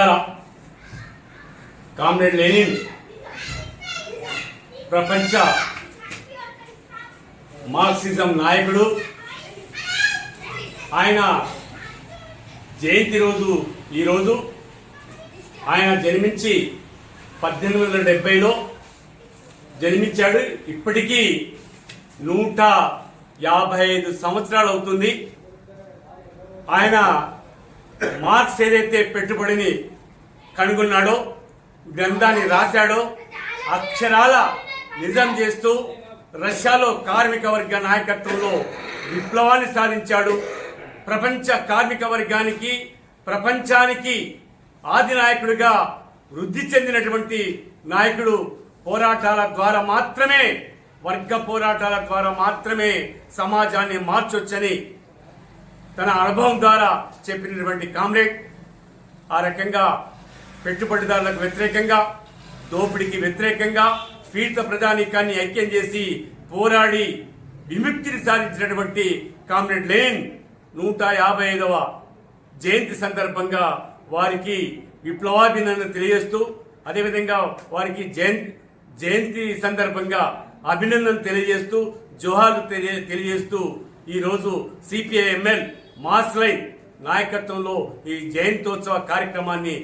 మిత్రులారా comrade Lenin ప్రపంచ Marxism నాయకుడు. ఆయన జయంతి రోజు ఈరోజు ఆయన జన్మించి పద్దెనిమిది వందల డెబ్బైలో జన్మించాడు. ఇప్పటికీ నూట యాభై ఐదు సంవత్సరాలు అవుతుంది. ఆయన మార్క్స్ ఏదైతే పెట్టుబడిని కనుగొన్నాడో గ్రంథాన్ని రాశాడో అక్షరాల నిజం చేస్తూ రష్యాలో కార్మిక వర్గ నాయకత్వంలో విప్లవాన్ని సాధించాడు. ప్రపంచ కార్మిక వర్గానికి ప్రపంచానికి ఆది నాయకుడిగా వృద్ధి చెందినటువంటి నాయకుడు పోరాటాల ద్వారా మాత్రమే వర్గ పోరాటాల ద్వారా మాత్రమే సమాజాన్ని మార్చొచ్చని తన అనుభవం ద్వారా చెప్పినటువంటి కామ్రేడ్ ఆ రకంగా పెట్టుబడిదారులకు వ్యతిరేకంగా దోపిడీకి వ్యతిరేకంగా పీడిత ప్రజానీకాన్ని ఐక్యం చేసి పోరాడి విముక్తిని సాధించినటువంటి కామ్రేడ్ లేన్ నూట యాభై ఐదవ జయంతి సందర్భంగా వారికి విప్లవాభినందన తెలియజేస్తూ అదేవిధంగా వారికి జయంతి జయంతి సందర్భంగా అభినందన తెలియజేస్తూ జోహార్లు తెలియ- తెలియజేస్తూ ఈరోజు సిపిఐఎంఎల్ మాస్లై నాయకత్వంలో ఈ జయంతోత్సవ కార్యక్రమాన్ని